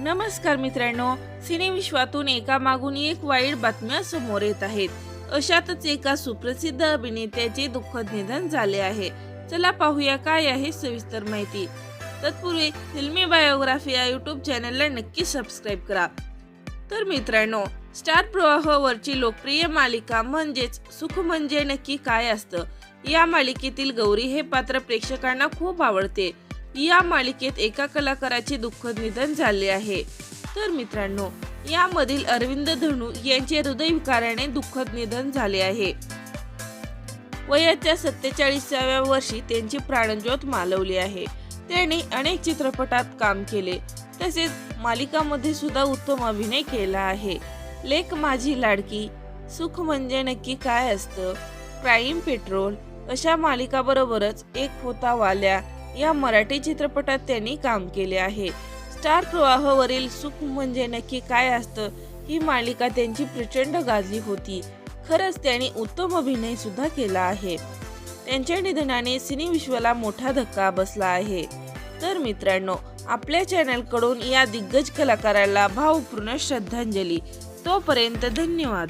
नमस्कार मित्रांनो सिनेविश्वातून एका मागून एक वाईट बातम्या समोर येत आहेत. अशातच एका सुप्रसिद्ध अभिनेत्याचे दुःखद निधन झाले आहे. चला पाहूया काय आहे सविस्तर माहिती. तत्पूर्वी फिल्मी बायोग्राफी या युट्यूब चॅनलला नक्की सबस्क्राईब करा. तर मित्रांनो स्टार प्रवाहवरची लोकप्रिय मालिका म्हणजेच सुख म्हणजे नक्की काय असतं? या मालिकेतील गौरी हे पात्र प्रेक्षकांना खूप आवडते. या मालिकेत एका कलाकाराचे दुःखद निधन झाले आहे. तर मित्रांनो यामधील अरविंद धनू यांचे हृदयविकाराने दुःखद निधन झाले आहे. वयाच्या सत्तेचाळीसाव्या वर्षी त्यांची प्राणज्योत मालवली आहे. त्यांनी अनेक चित्रपटात काम केले. तसेच मालिकामध्ये सुद्धा उत्तम अभिनय केला आहे. लेख माझी लाडकी सुख म्हणजे नक्की काय असतं? क्राईम पेट्रोल अशा मालिकाबरोबरच एक होता वाल्या. या मराठी चित्रपटात त्यांनी काम केले आहे. स्टार प्रवाहावरील सुख म्हणजे नक्की काय असतं ही मालिका त्यांची प्रचंड गाजली होती. खरंच त्यांनी उत्तम अभिनय सुद्धा केला आहे. त्यांच्या निधनाने सिनेविश्वाला मोठा धक्का बसला आहे. तर मित्रांनो आपल्या चॅनलकडून या दिग्गज कलाकाराला भावपूर्ण श्रद्धांजली. तोपर्यंत धन्यवाद.